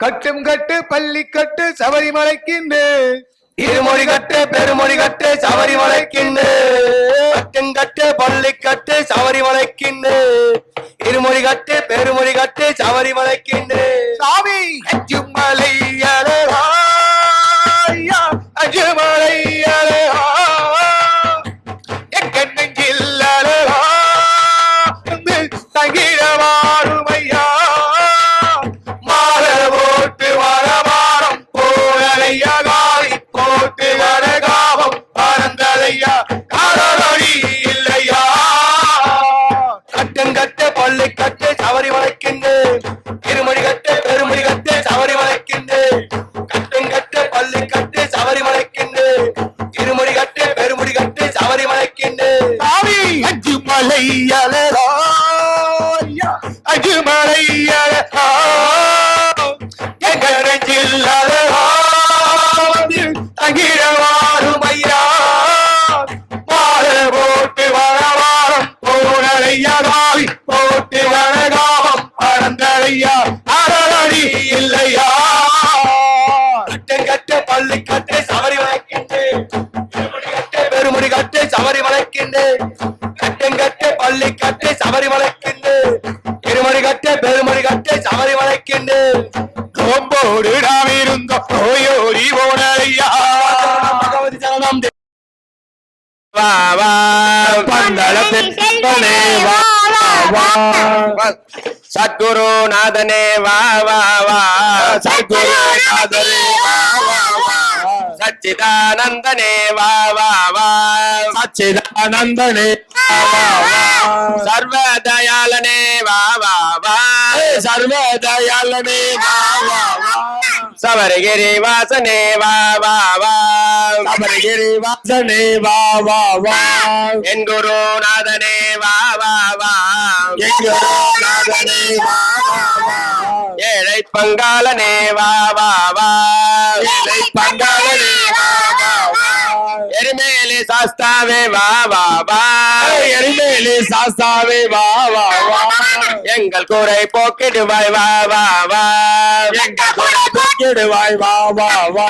கட்டும் கட்டு பள்ளி கட்டு சபரிமலைக்கிண்டு இருமொழி கட்டு பெருமொழி கட்டு சபரிமலைக்கிண்டு கட்டும் கட்டு பள்ளி கட்டு சபரிமலைக்கிண்டு இருமொழி கட்டு பெருமொழி கட்டு சபரிமலைக்கிண்டு சாமி! அழகா வளைக்கிண்டு கட்டும் கட்டு பள்ளி கட்டு சவரி வளைக்கிண்டு இருமடி கட்டு பெருமடி கட்டு சவரி வளைக்கிண்டு நோம்போடு நாம் இருந்தோம் நோயோடி போனலையா? பகவதி சரணம் வா வா. பந்தளத்தில் வா வா வா சத்குரு நாதனே வா வா வா. சத்குரு நாதனே வா வா வா. சச்சிதானந்தனே வா வா. தயாளனே வா வா வா. சர்வ தயாளனே வா வா வா. சபரிகிரி வாசனே வா வா வா. சபரிகிரி வாசனே வா வா வா. என் குருநாதனே வா வா வா. எங்கரோ நாதனே வா வா வா. ஏழை பங்காளனே வா வா வா. ஏழை எருமேலி சாஸ்தாவே வா வா வா எரிமேலி சாஸ்தாவே வா வா வா எங்கள் குறை போக்கிடுவாய் வா வா வா எங்க குறை போக்கிடுவாய் வா வா வா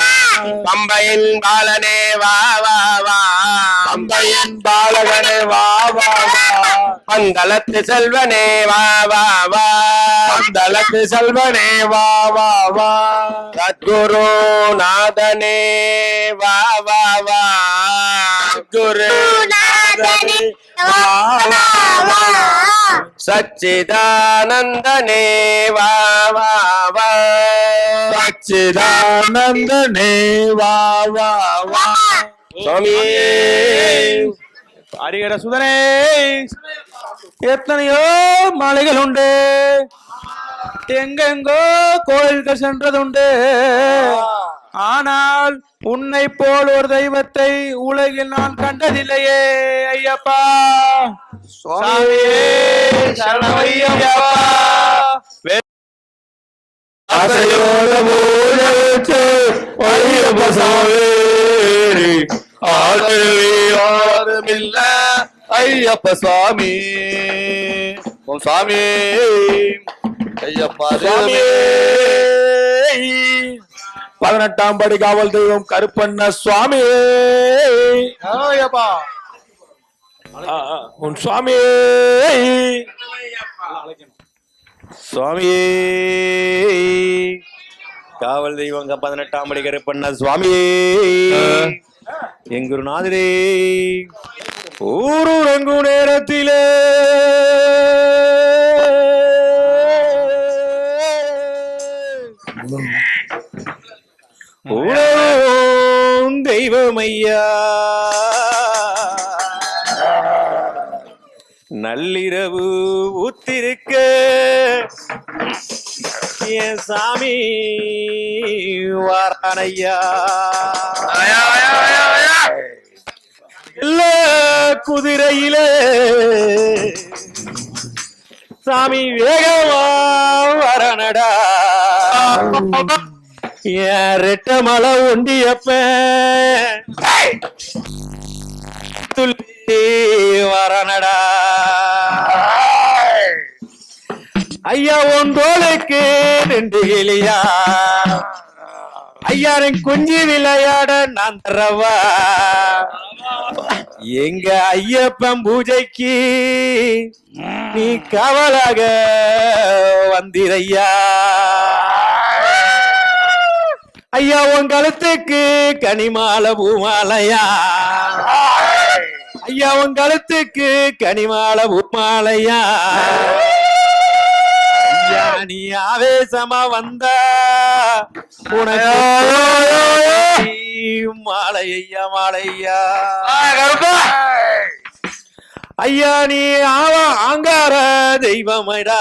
பம்பையின் பாலனே வா வா வா அம்பையன் பாலகனே வா வா வா பந்தளத்து செல்வனே வா வா வா பந்தளத்து செல்வனே வா வா வா சத்குரு நாதனே வா வா வா வா சச்சிதானந்தனே வா வா சச்சிதானந்தனே வா வா வா சுவாமி. ஹரிகர சுதனே. எத்தனையோ மலைகள் உண்டு. எங்கெங்கோ கோயில்கள் சென்றதுண்டு. ஆனால் உன்னை போல் ஒரு தெய்வத்தை உலகில் நான் கண்டதில்லையே ஐயப்பா. சுவாமியே சரணமையப்பா. ஆசையோட மூச்சு ஐயப்ப சாமி ஆதரவே யாருமில்ல ஐயப்ப சுவாமி ஓம் சுவாமி ஐயப்பா சுவாமி பதினெட்டாம் படி காவல் தெய்வம் கருப்பண்ண சுவாமி. ஐயப்பா உன் சுவாமி சுவாமி காவல் தெய்வங்க பதினெட்டாம் படி கருப்பண்ண சுவாமி என் குருநாதரே ஊருறங்கு நேரத்திலே வாரானையா இல்ல குதிரையிலே. சாமி வேகமா வரணடா என் ரெட்ட மலை ஒண்டியப்ப. துள்ளி வரணடா ஐயா உன் தோளுக்கு கிளியா. ஐயாரின் குஞ்சு விளையாட நான் தரவா? எங்க ஐயப்பன் பூஜைக்கு நீ காவலாக வந்திரையா? ஐயா உன் கழுத்துக்கு கனிமால பூமாலையா? ஐயா உன் கழுத்துக்கு கனிமால பூமாலையா? ஐயா நீ ஆவேசமா வந்தா உனக்கு மாலையா மாலையா. ஐயா நீ ஆவா ஆங்கார தெய்வமடா.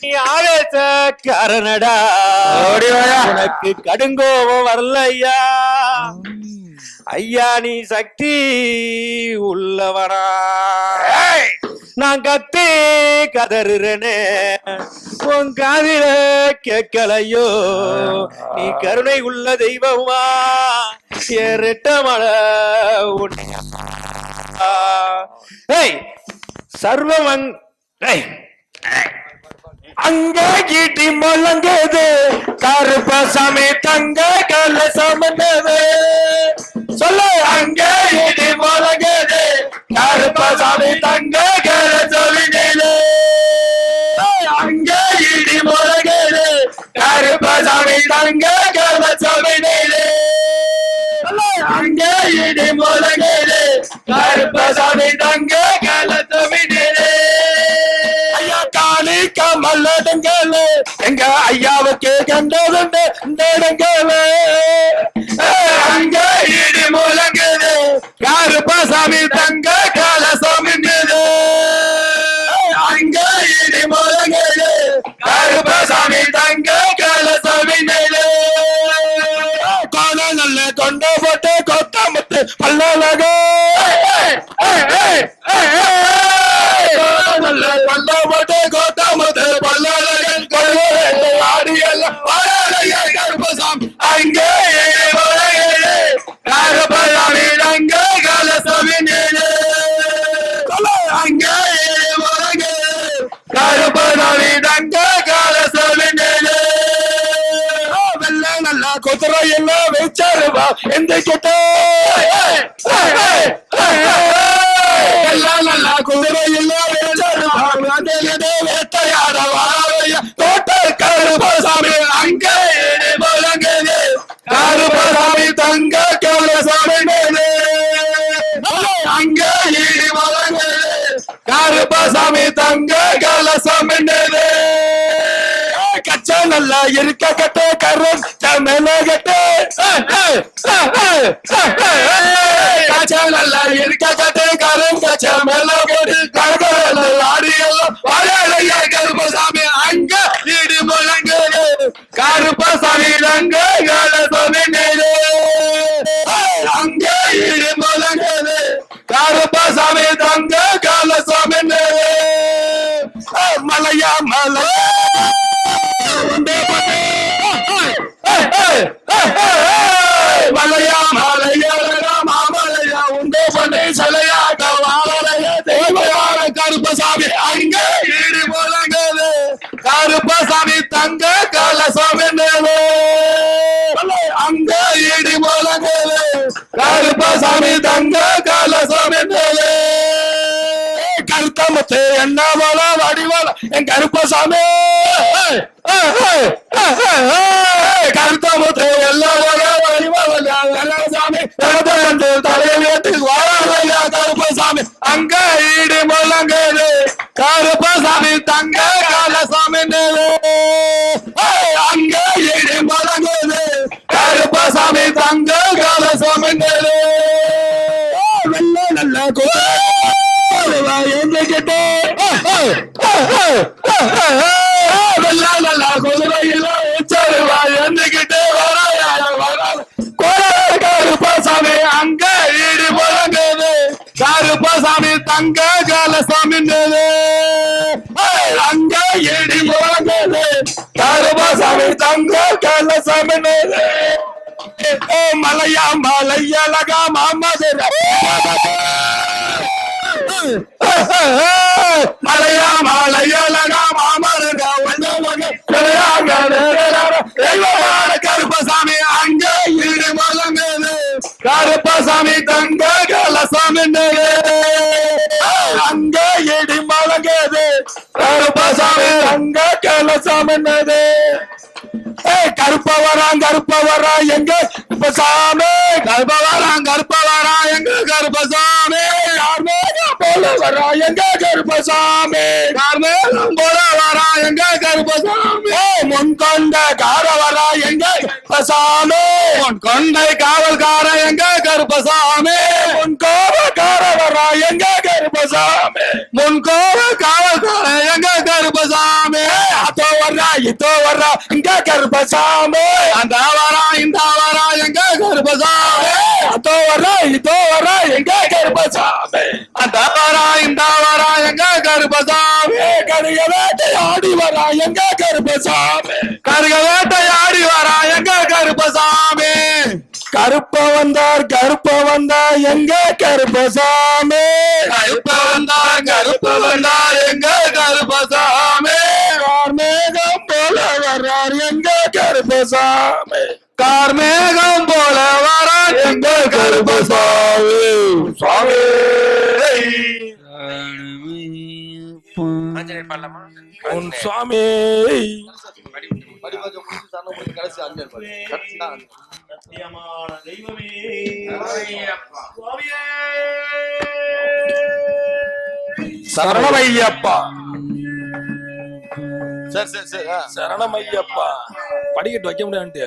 நீ ஆவேச காரணடா உனக்கு கடுங்கோபம் வரலையா? ஐயா நீ சக்தி உள்ளவனா. நான் கத்தி கதறுறேனே. உன் காதில கேட்கலையோ? நீ கருணை உள்ள தெய்வமா? ரெட்ட மழை ஏய் அங்க ஈட்டி முழங்குது கருப்பசாமி தங்க கலசமன்னது சொல்லு அங்க ஈட்டி முழங்குது கருப்பசாமி தங்க நல்லா இருக்க கட்டே கரும் மேல கட்டே கச்சா நல்லா இருக்க கட்டே கரும் கச்சா மேல கட்டு கரகரல்ல ஆடி எல்லாம் வாழைய கருப்பசாமி அங்க இடி முழங்குது. கருப்பசாமி அங்க கலசாமி மேலே அங்க இடி முழங்குது. கருப்பசாமி தங்க கலசாமி மேலே மலையா மலை. கருப்பசாமி தங்க கலசாமி அங்க ஈடு முழங்குது. கருப்பசாமி தங்க கலசாமி கருத்தமுத்து என்ன போல வடிவல என் கருப்பசாமி. கருத்தமுத்து எல்லா போல வடிவல தலையிலேட்டு வாழையா கருப்பசாமி. அங்க ஈடு முழங்குது. கருப்பசாமி தங்க காலசாமி அங்க ஈடு மலங்குது. கருப்பசாமி தங்க சாமி தங்க காலசாமி நேரு அங்க ஈடு முழங்குது கருப்பசாமி தங்க காலசாமி நேரு மலையா மலையழகா மாமதுரை மலையா மலையலகா மாமருக கருப்பசாமி அங்க ஈடு மலங்குது கருப்பசாமி தங்க கலசாமி ஏய் கருப்பா வரான் கருப்பா வரான் எங்க? கருப்பசாமி. கருப்பா வரான் கருப்பா வரான் எங்க? கருப்பசாமி. கார்மேகம் போல வரா எங்க? கருப்பசாமி. கார்மேகம் போல வரா எங்க? கருப்பசாமி. ஏய், முன் கொண்ட கார வரா எங்க? கருப்பசாமி. முன் கொண்டை காவல்கார எங்க? கருப்பசாமி. முன் கார வரா எங்க? கருப்பசாமி. முன் கோப காவல்கார எங்க? கருப்பசாமி. அதோ வர்றா இதோ வர்றா இங்க கருப்பசாமி? அந்த வரா இந்த வரா எங்க கருப்பசாமி? அதோ வர்றா இதோ வர்றா எங்க கருப்பசாமி? அந்த வரா இந்த வரா எங்க கருப்பசாமி? கருக வேட்டையாடி வரா எங்க கருப்பசாமி? கருக வேட்டையாடி வரா எங்க கருப்பசாமி? கருப்ப வந்தார் கருப்ப வந்தா எங்க கருப்பசாமி? கருப்ப வந்தார் கருப்ப வந்தார் எங்க கருப்பசாமி. கார்மேகம் போல வரார் எங்க கருப்பசாமி. சுவாமி உன் சுவாமி சத்தியமான தெய்வமே சரணமையப்பா சரி சரி சரி. சரணமையப்பா. படிக்கட்டு வைக்க முடியான்ட்டு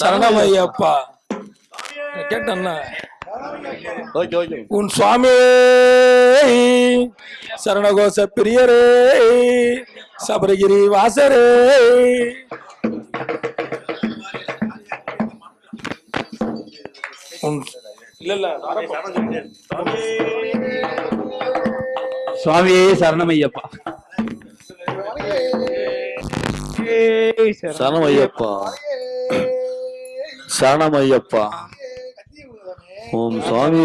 சரணமையப்பா. கேட்டேன்னா உன் சுவாமி சரணகோச பிரியரே சபரகிரி வாசரே. உன் இல்ல இல்ல சுவாமியே சரணமையப்பா. சரணமையப்பா சரணமையப்பா ஓம் சுவாமி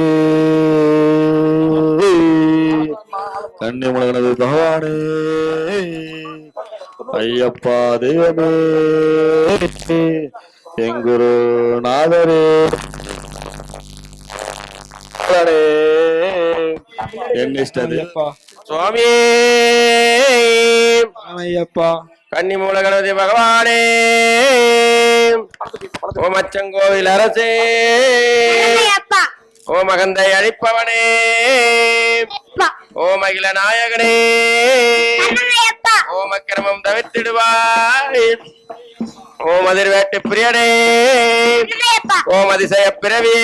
கண்ணி முழகனது பகவானே. ஐயப்பா தெய்வமே. எங்குரு நாதரே. என் இஷ்டதே சுவாமியே. ஐயப்பா கன்னிமூல கணபதி பகவானே. ஓமச்சங்கோவில் அரசே ஓ மகந்தை அழிப்பவனே ஓ மகிழ நாயகனே. அப்பா ஓம் அக்கிரமம் தவிர்த்திடுவாய். ஓம் அதிர் வேட்டு பிரியனே. ஓம் அதிசய பிறவி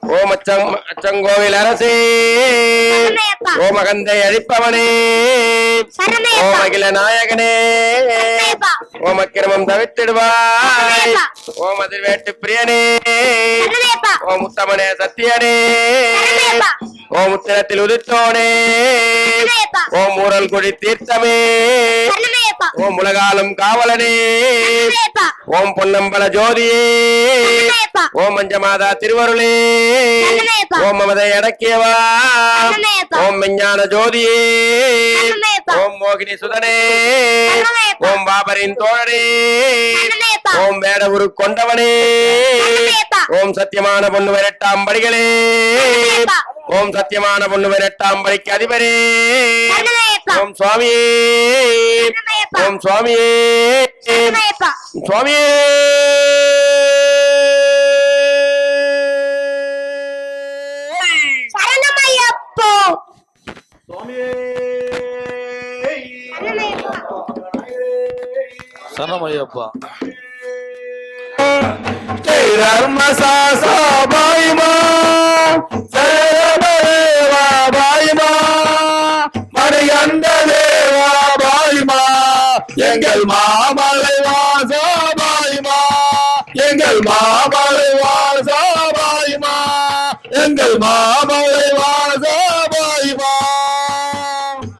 ஓம் அச்சங் அச்சங்கோவில் அரசே. ஓ மகந்தை அழிப்பவனே. ஓ மகிழ நாயகனே. ஓம் அக்கிரமம் தவிர்த்திடுவாய் ஓம் அதிர் வேட்டு பிரியனே. ஓம் உத்தமனே சத்தியனே. ஓம் உத்திரத்தில் உதித்தோனே. ஓம் ஊரல் கொடி தீர்த்தமே. ஓம் உலகாலம் காவலனே. ஓம் பொன்னம்பல ஜோதியே. ஓம் மஞ்சமாதா திருவருளே. ஓம் மமதை அடக்கியவா. ஓம் விஞ்ஞான ஜோதியே. ஓம் மோகினி சுதனே. ஓம் பாபரின் தோழனே. ஓம் வேடவுரு கொண்டவனே. ஓம் சத்தியமான பொண்ணு விரட்டாம் படிகளே. ஓம் சத்தியமான பொண்ணு விரட்டாம் படிக்கு அதிபரே. ஓம் சுவாமியே. ஓம் சுவாமியே. சுவாமியே. சரணமையப்போ. சரணமையப்பா. தர்மசாசா எங்கள் மாமலை வாசா பாய்மா. எங்கள் மாமலை வாசா